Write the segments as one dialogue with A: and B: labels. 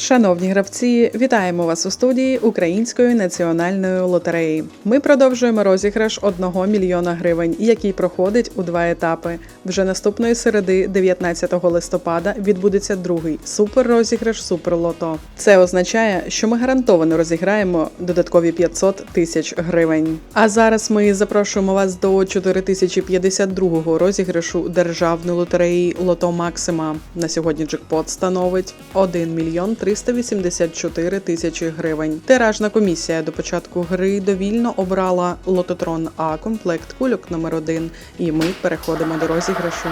A: Шановні гравці, вітаємо вас у студії Української національної лотереї. Ми продовжуємо розіграш 1 мільйона гривень, який проходить у два етапи. Вже наступної середи, 19 листопада, відбудеться другий суперрозіграш Суперлото. Це означає, що ми гарантовано розіграємо додаткові 500 тисяч гривень. А зараз ми запрошуємо вас до 4052 розіграшу державної лотереї Лото Максима. На сьогодні джекпот становить 1 мільйон 384 тисячі гривень. Тиражна комісія до початку гри довільно обрала лототрон А комплект кульок номер 1 І ми переходимо до розіграшу.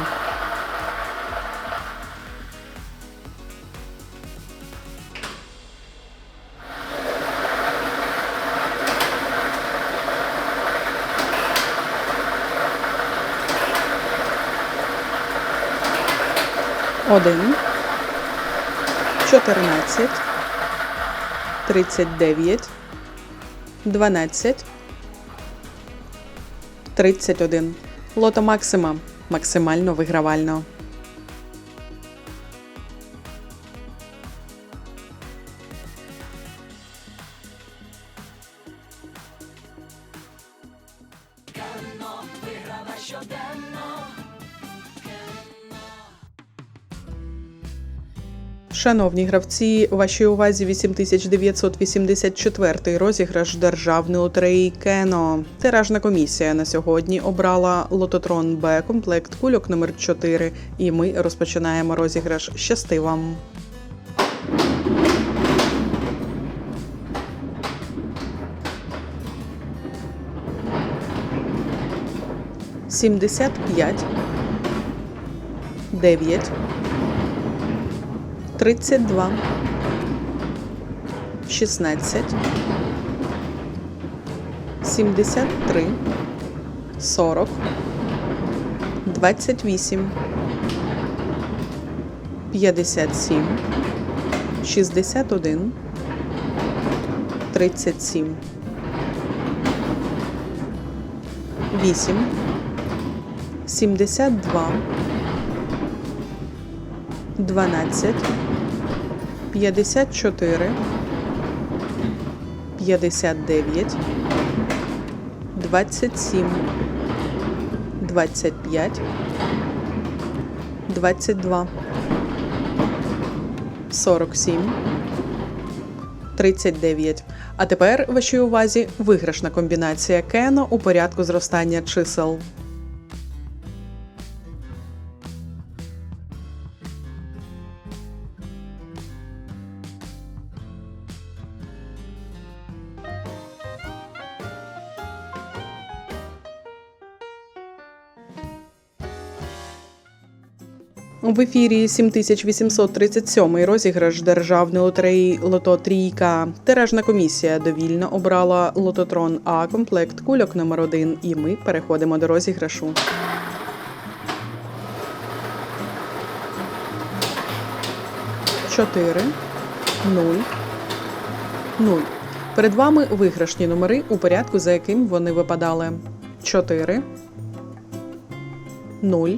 A: Один, чотирнадцять, тридцять дев'ять, дванадцять, тридцять один. Лото Максима максимально вигравально. Шановні гравці, вашій увазі 8984 розіграш державної лотереї Кено. Тиражна комісія на сьогодні обрала лототрон Б комплект кульок номер 4 І ми розпочинаємо розіграш. Щасти вам! Сімдесят п'ять, дев'ять, тридцять два, шістнадцять, сімдесят три, сорок, двадцять вісім, п'ятдесят сім, шістдесят один, тридцять сім, вісім, сімдесят два. 12, 54, 59, 27, 25, 22, 47, 39. А тепер вашій увазі виграшна комбінація Кено у порядку зростання чисел. В ефірі 7837 розіграш державної лотереї Лото Трійка. Тиражна комісія довільно обрала лототрон А комплект кульок номер 1 І ми переходимо до розіграшу. Чотири, нуль, нуль. Перед вами виграшні номери у порядку, за яким вони випадали. Чотири, нуль.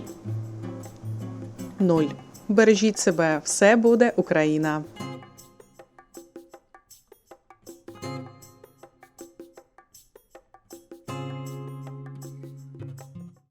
A: Нуль. Бережіть себе, все буде Україна.